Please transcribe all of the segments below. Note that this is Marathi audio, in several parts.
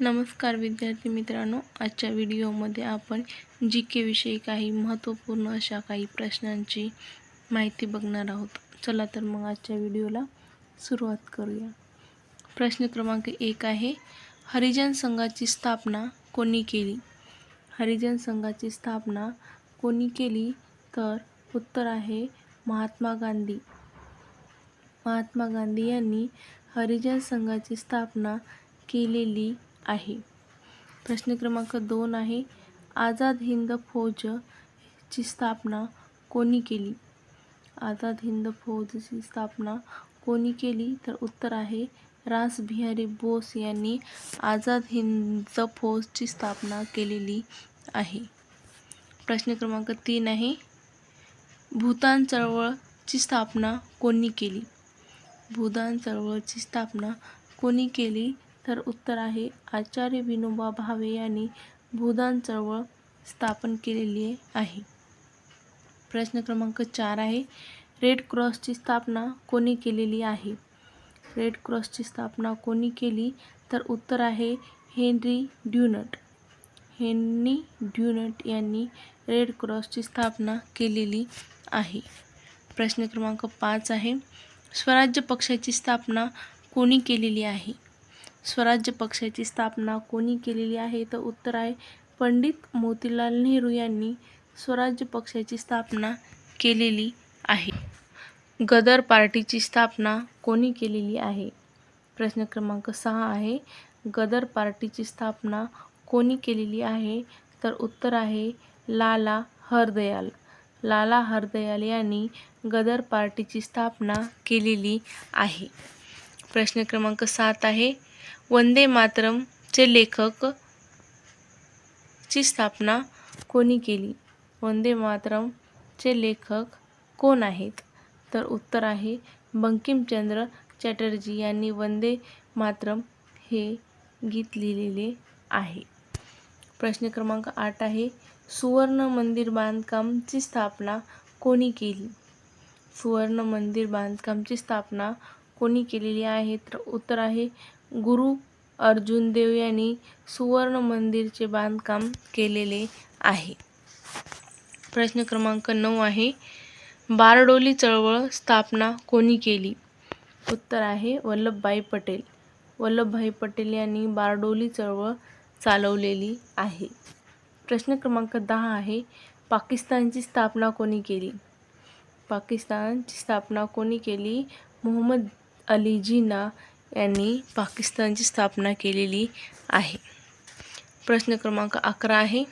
नमस्कार विद्यार्थी मित्रांनो आजच्या व्हिडिओमध्ये आपण जी के विषयी काही महत्त्वपूर्ण अशा काही प्रश्नांची माहिती बघणार आहोत. चला तर मग आजच्या व्हिडिओला सुरुवात करूया. प्रश्न क्रमांक एक आहे हरिजन संघाची स्थापना कोणी केली? हरिजन संघाची स्थापना कोणी केली? तर उत्तर आहे महात्मा गांधी. महात्मा गांधी यांनी हरिजन संघाची स्थापना केलेली आहे. प्रश्न क्रमांक दोन आहे आझाद हिंद फौज ची स्थापना कोणी केली? आझाद हिंद फौजची स्थापना कोणी केली? तर उत्तर आहे रास बिहारी बोस यांनी आझाद हिंद फौजची स्थापना केलेली आहे. प्रश्न क्रमांक तीन आहे भूतान चळवळची स्थापना कोणी केली? भूतान चळवळची स्थापना कोणी केली? तर उत्तर आहे आचार्य विनोबा भावे यांनी भूदान चळवळ स्थापन केलेली आहे. प्रश्न क्रमांक चार आहे रेड क्रॉसची स्थापना कोणी केलेली आहे? रेड क्रॉसची स्थापना कोणी केली? तर उत्तर आहे हेनरी ड्युनट. हेनरी ड्युनट यांनी रेड क्रॉसची स्थापना केलेली आहे. प्रश्न क्रमांक पाच आहे स्वराज्य पक्षाची स्थापना कोणी केलेली आहे? स्वराज्य पक्षाची स्थापना कोणी केलेली आहे? तर उत्तर आहे पंडित मोतीलाल नेहरू यांनी स्वराज्य पक्षाची स्थापना केलेली आहे. गदर पार्टीची स्थापना कोणी केलेली आहे? प्रश्न क्रमांक सहा आहे. गदर पार्टीची स्थापना कोणी केलेली आहे? तर उत्तर आहे लाला हरदयाल. लाला हरदयाल यांनी गदर पार्टीची स्थापना केलेली आहे. प्रश्न क्रमांक सात आहे. वंदे मातरमचे लेखक ची स्थापना कोणी केली? वंदे मातरमचे लेखक कोण आहेत? तर उत्तर आहे बंकिमचंद्र चॅटर्जी यांनी वंदे मातरम हे गीत लिहिलेले आहे. प्रश्न क्रमांक आठ आहे सुवर्ण मंदिर बांधकामची स्थापना कोणी केली? सुवर्ण मंदिर बांधकामची स्थापना कोणी केलेली आहे? तर उत्तर आहे गुरु अर्जुन देव यांनी सुवर्ण मंदिरचे बांधकाम केलेले आहे. प्रश्न क्रमांक नऊ आहे बारडोली चळवळ स्थापना कोणी केली? उत्तर आहे वल्लभभाई पटेल. वल्लभभाई पटेल यांनी बारडोली चळवळ चालवलेली आहे. प्रश्न क्रमांक दहा आहे पाकिस्तानची स्थापना कोणी केली? पाकिस्तानची स्थापना कोणी केली? मोहम्मद अली जिना यांनी पाकिस्तानची स्थापना केलेली आहे. प्रश्न क्रमांक अकरा आहे.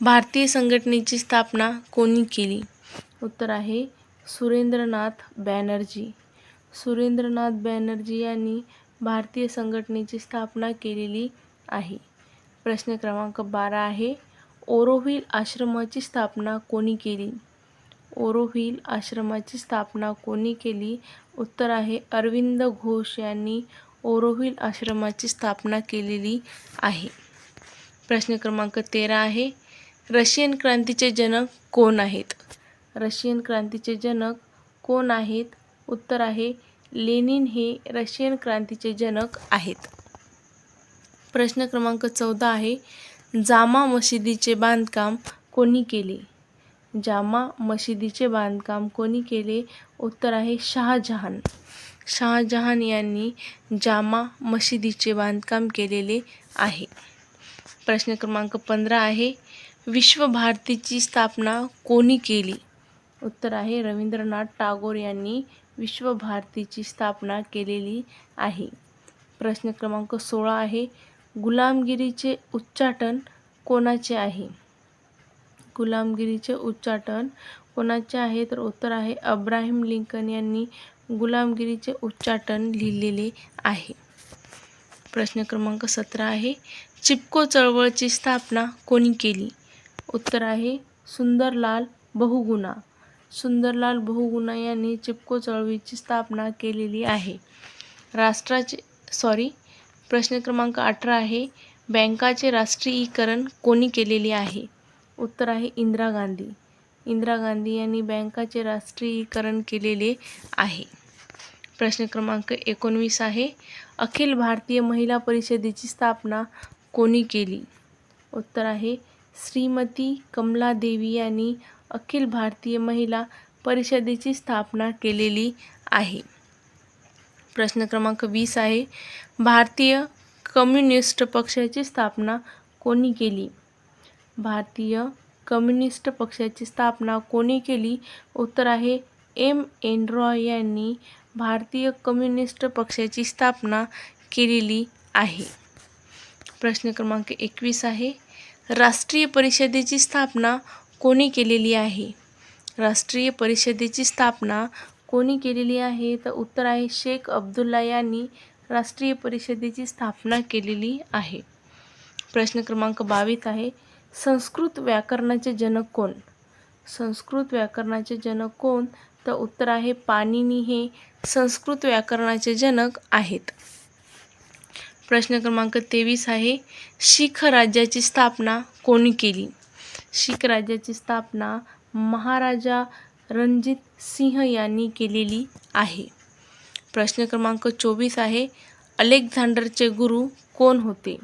भारतीय संघटनेची स्थापना कोणी केली? उत्तर आहे सुरेंद्रनाथ बॅनर्जी. सुरेंद्रनाथ बॅनर्जी यांनी भारतीय संघटनेची स्थापना केलेली आहे. प्रश्न क्रमांक बारा आहे. ओरोव्हिल आश्रमाची स्थापना कोणी केली? ओरोव्हिल आश्रमाची स्थापना कोणी केली? उत्तर आहे. अरविंद घोष यांनी ओरोविल आश्रमाची स्थापना केलेली आहे. प्रश्न क्रमांक तेरा आहे. रशियन क्रांतीचे जनक कोण आहेत? रशियन क्रांतीचे जनक कोण आहेत? उत्तर आहे. लेनिन हे रशियन क्रांतीचे जनक आहेत. प्रश्न क्रमांक चौदा आहे. जामा मशिदीचे बांधकाम कोणी केले? जामा मशिदीचे बांधकाम कोणी केले? उत्तर आहे शहाजहान. शहाजहान यांनी जामा मशिदीचे बांधकाम केलेले आहे. प्रश्न क्रमांक पंधरा आहे विश्वभारतीची स्थापना कोणी केली? उत्तर आहे रवींद्रनाथ टागोर यांनी विश्वभारतीची स्थापना केलेली आहे. प्रश्न क्रमांक सोळा आहे गुलामगिरीचे उच्चाटन कोणाचे आहे? गुलामगिरीचे उच्चाटन. कोणाचे आहे तर उत्तर आहे. अब्राहिम लिंकन यांनी गुलामगिरीचे उच्चाटन लिहिलेले आहे. प्रश्न क्रमांक सतरा आहे. चिपको चळवळची स्थापना कोणी केली? उत्तर आहे सुंदरलाल बहुगुणा. सुंदरलाल बहुगुणा यांनी चिपको चळवळीची स्थापना केलेली आहे. राष्ट्राचे सॉरी प्रश्न क्रमांक अठरा आहे. बँकाचे राष्ट्रीयीकरण कोणी केलेले आहे? उत्तर आहे इंदिरा गांधी. इंदिरा गांधी यांनी बँकाचे राष्ट्रीयीकरण केलेले आहे. प्रश्न क्रमांक एकोणवीस आहे. अखिल भारतीय महिला परिषदेची स्थापना कोणी केली? उत्तर आहे श्रीमती कमला देवी यांनी अखिल भारतीय महिला परिषदेची स्थापना केलेली आहे. प्रश्न क्रमांक वीस आहे. भारतीय कम्युनिस्ट पक्षाची स्थापना कोणी केली? भारतीय कम्युनिस्ट पक्षाची स्थापना कोणी केली? उत्तर आहे एम. एन. रॉय यांनी भारतीय कम्युनिस्ट पक्षाची स्थापना केलेली आहे. प्रश्न क्रमांक एकवीस आहे. राष्ट्रीय परिषदेची स्थापना कोणी केलेली आहे? राष्ट्रीय परिषदेची स्थापना कोणी केलेली आहे? तर उत्तर आहे शेख अब्दुल्ला यांनी राष्ट्रीय परिषदेची स्थापना केलेली आहे. प्रश्न क्रमांक बावीस आहे. संस्कृत व्याकरणाचे जनक कोण? संस्कृत व्याकरणाचे जनक कोण? तर उत्तर आहे पाणिनी हे संस्कृत व्याकरणाचे जनक आहेत. प्रश्न क्रमांक तेवीस आहे शीख राज्याची स्थापना कोणी केली? शीख राज्याची स्थापना महाराजा रणजित सिंह यांनी केलेली आहे. प्रश्न क्रमांक चोवीस आहे अलेक्झांडरचे गुरु कोण होते?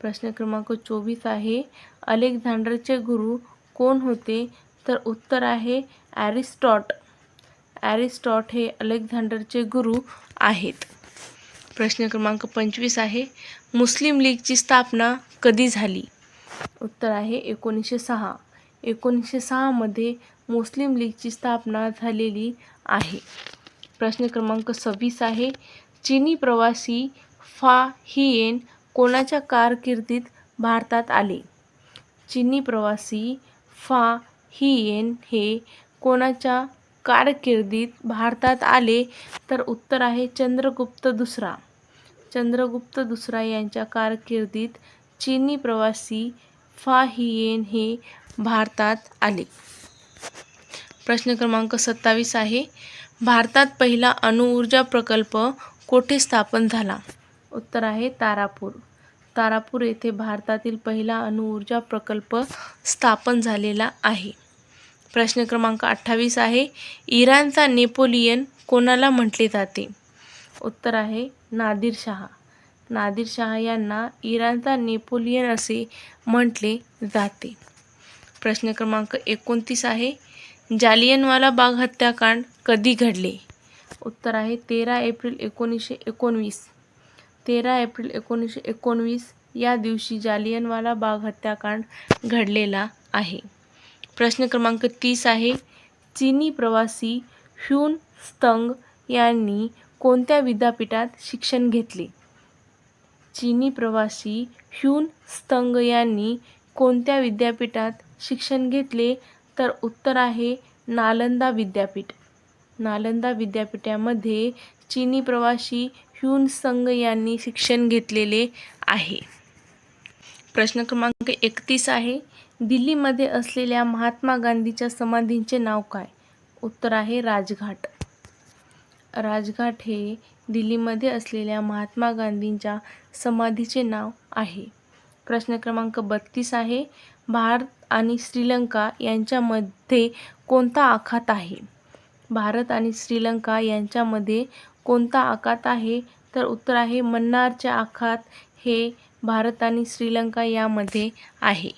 प्रश्न क्रमांक चोवीस आहे अलेक्झांडरचे गुरु कोण होते? तर उत्तर आहे ॲरिस्टॉट. ॲरिस्टॉट हे अलेक्झांडरचे गुरु आहेत. प्रश्न क्रमांक पंचवीस आहे मुस्लिम लीगची स्थापना कधी झाली? उत्तर आहे एकोणीसशे सहा. एकोणीसशे सहामध्ये मुस्लिम लीगची स्थापना झालेली आहे. प्रश्न क्रमांक सव्वीस आहे चिनी प्रवासी फा हियेन कोणाच्या कारकिर्दीत भारतात आले? चिनी प्रवासी फा हियेन हे कोणाच्या कारकिर्दीत भारतात आले तर उत्तर आहे चंद्रगुप्त दुसरा. चंद्रगुप्त दुसरा यांच्या कारकिर्दीत चिनी प्रवासी फा हियेन हे भारतात आले. प्रश्न क्रमांक सत्तावीस आहे. भारतात पहिला अणुऊर्जा प्रकल्प कोठे स्थापन झाला? उत्तर आहे तारापूर. तारापूर येथे भारतातील पहिला अणुऊर्जा प्रकल्प स्थापन झालेला आहे. प्रश्न क्रमांक अठ्ठावीस आहे. इराणचा नेपोलियन कोणाला म्हटले जाते? उत्तर आहे नादिरशहा नादिरशहा यांना इराणचा नेपोलियन असे म्हटले जाते. प्रश्न क्रमांक एकोणतीस आहे. जालियनवाला बाग हत्याकांड कधी घडले? उत्तर आहे तेरा एप्रिल एकोणीसशे एकोणवीस. तेरा एप्रिल एकोणीसशे एकोणवीस या दिवशी जालियनवाला बाग हत्याकांड घडलेला आहे. प्रश्न क्रमांक तीस आहे. चीनी प्रवासी ह्यून स्तंग यांनी कोणत्या विद्यापीठात शिक्षण घेतले? चीनी प्रवासी ह्यून स्तंग यांनी कोणत्या विद्यापीठात शिक्षण घेतले? तर उत्तर आहे नालंदा विद्यापीठ. नालंदा विद्यापीठामध्ये चीनी प्रवासी ह्यून संग यांनी शिक्षण घेतलेले आहे. प्रश्न क्रमांक एकतीस आहे दिल्लीमध्ये असलेल्या महात्मा गांधीच्या समाधींचे नाव काय? उत्तर आहे राजघाट. राजघाट हे दिल्लीमध्ये असलेल्या महात्मा गांधींच्या समाधीचे नाव आहे. प्रश्न क्रमांक बत्तीस आहे भारत आणि श्रीलंका यांच्यामध्ये कोणता आखात आहे? भारत आणि श्रीलंका यांच्यामध्ये कोणता आखात आहे? तर उत्तर आहे मन्नारच्या आखात हे भारत आणि श्रीलंका यामध्ये आहे.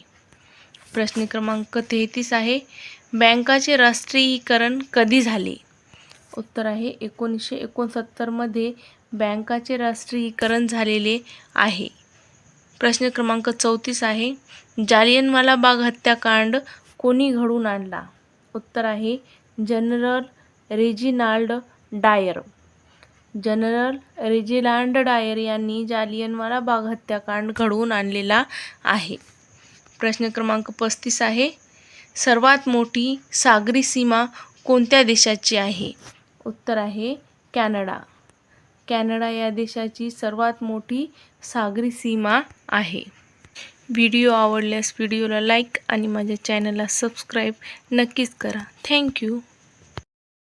प्रश्न क्रमांक तेहतीस आहे बँकाचे राष्ट्रीयीकरण कधी झाले? उत्तर आहे एकोणीसशे एकोणसत्तरमध्ये बँकाचे राष्ट्रीयीकरण झालेले आहे. प्रश्न क्रमांक चौतीस आहे जालियनवाला बाग हत्याकांड कोणी घडून आणला? उत्तर आहे general Reginald Dyer. General Reginald Dyer यांनी जालियनवाला बाग हत्याकांड घडवून आणलेला आहे. प्रश्न क्रमांक पस्तीस आहे. सर्वात मोठी सागरी सीमा कोणत्या देशाची आहे? उत्तर आहे कॅनडा. कॅनडा या देशाची सर्वात मोठी सागरी सीमा आहे. व्हिडिओ आवडल्यास व्हिडिओला लाईक आणि माझ्या चॅनलला सबस्क्राईब नक्कीच करा. थँक्यू.